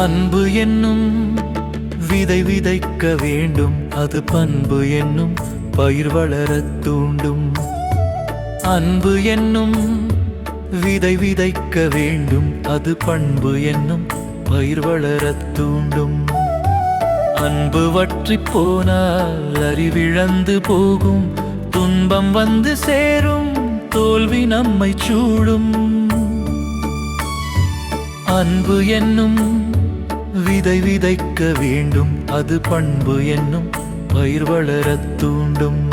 அன்பு என்னும் விதை விதைக்க வேண்டும். அது பண்பு என்னும் பயிர் வளரத் தூண்டும். அன்பு என்னும் விதை விதைக்க வேண்டும். அது பண்பு என்னும் பயிர் வளரத் தூண்டும். அன்பு வற்றி போனால் அறிவிழந்து போகும். துன்பம் வந்து சேரும் தோல்வி நம்மை சூடும். அன்பு என்னும் விதை விதைக்க வேண்டும். அது பண்பு என்னும் பயிர் வளர தூண்டும்.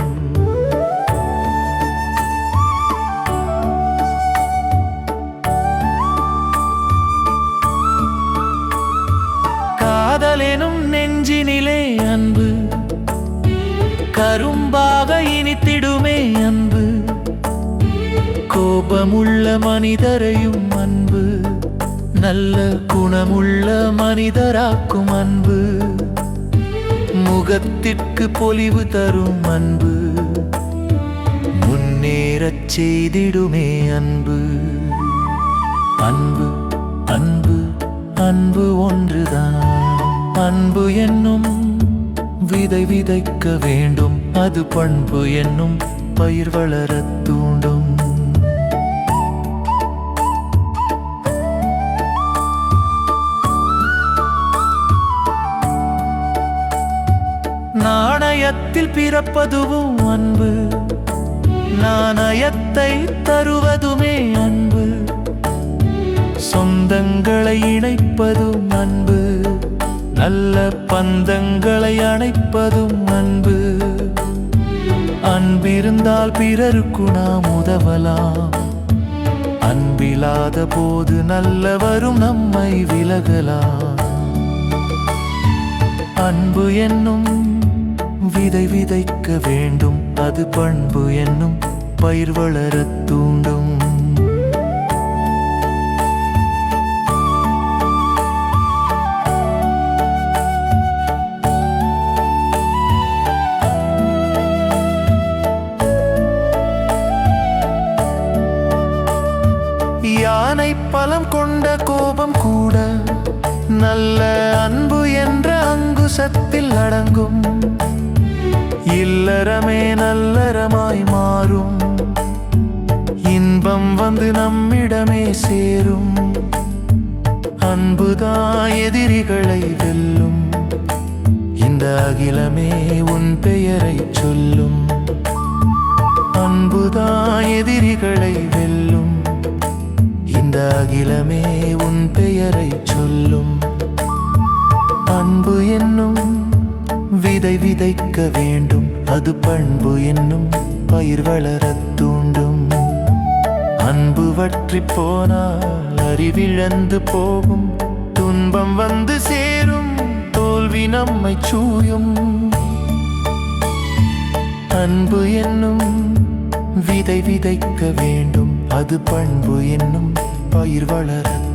காதலெனும் நெஞ்சினிலே அன்பு. கரும்பாக இனித்திடுமே அன்பு. கோபமுள்ள மனிதரையும் அன்பு. நல்ல குணமுள்ள மனிதராக்கும் அன்பு. முகத்திற்கு பொலிவு தரும் அன்பு. முன்னேறச் செய்திடுமே அன்பு. அன்பு அன்பு அன்பு ஒன்றுதான். அன்பு என்னும் விதை விதைக்க வேண்டும். அது பண்பு என்னும் பயிர் வளரத் தூண்டும். அயத்தில் பிறப்பதுவும் அன்பு. நான் அயத்தை தருவதுமே அன்பு. சொந்தங்களை இணைப்பதும் அன்பு. நல்ல பந்தங்களை அணைப்பதும் அன்பு. அன்பிருந்தால் பிறருக்கு நாம் உதவலாம். அன்பில்லாத போது நல்லவரும் நம்மை விலகலாம். அன்பு என்னும் விதை விதைக்க வேண்டும். அது பண்பு என்னும் பயிர் வளர தூண்டும். யானை பலம் கொண்ட கோபம் கூட நல்ல அன்பு என்ற அங்குசத்தில் அடங்கும். இல்லறமே நல்லறமாய் மாறும். இன்பம் வந்து நம்மிடமே சேரும். அன்புதான் எதிரிகளை வெல்லும். இந்த அகிலமே உன் பெயரை சொல்லும். அன்புதான் எதிரிகளை வெல்லும். இந்த அகிலமே உன் பெயரை சொல்லும். அன்பு என்னும் விதை விதைக்க வேண்டும். அது பண்பு என்னும் பயிர் வளரத் தூண்டும். அன்பு வற்றி போனால் அறிவிழந்து போகும். துன்பம் வந்து சேரும் தோல்வி நம்மை சூயும். அன்பு என்னும் விதை விதைக்க வேண்டும். அது பண்பு என்னும் பயிர் வளரத்